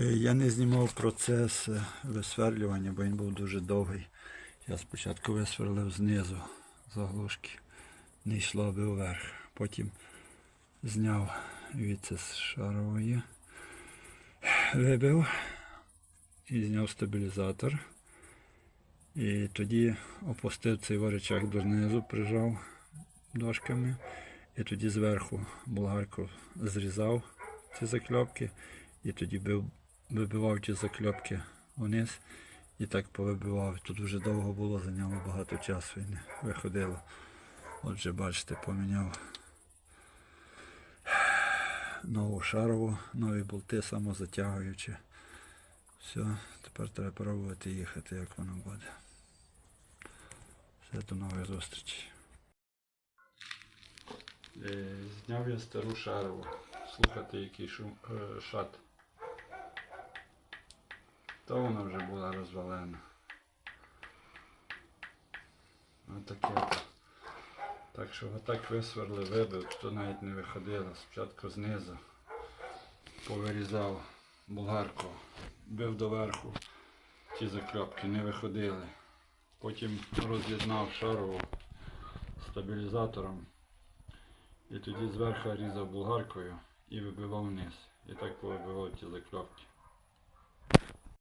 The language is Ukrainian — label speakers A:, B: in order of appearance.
A: Е, Я не знімав процес е, висверлювання, бо він був дуже довгий. Я спочатку висверлив знизу заглушки, не йшло би вверх. Потім зняв від з шарової, вибив і зняв стабілізатор. І тоді опустив цей воричак донизу, прижав дошками. І тоді зверху болгарку зрізав ці закльопки. І тоді бив, вибивав ті закльопки вниз і так повибивав. Тут вже довго було, зайняло багато часу і не виходило. Отже, бачите, поміняв нову шарову, нові болти самозатягуючі. Все, тепер треба пробувати їхати, як воно буде. Все, до нових зустрічей. Е, Зняв я стару шарову. Слухати, який шум, е, шат. То вона вже була розвалена. Отаке. Так що отак висверли, вибив, то навіть не виходило. Спочатку знизу повирізав болгарку, бив доверху, ті закльопки не виходили. Потім роз'єднав шарову стабілізатором. І тоді зверху різав болгаркою і вибивав вниз. І так повибивав ті закльопки.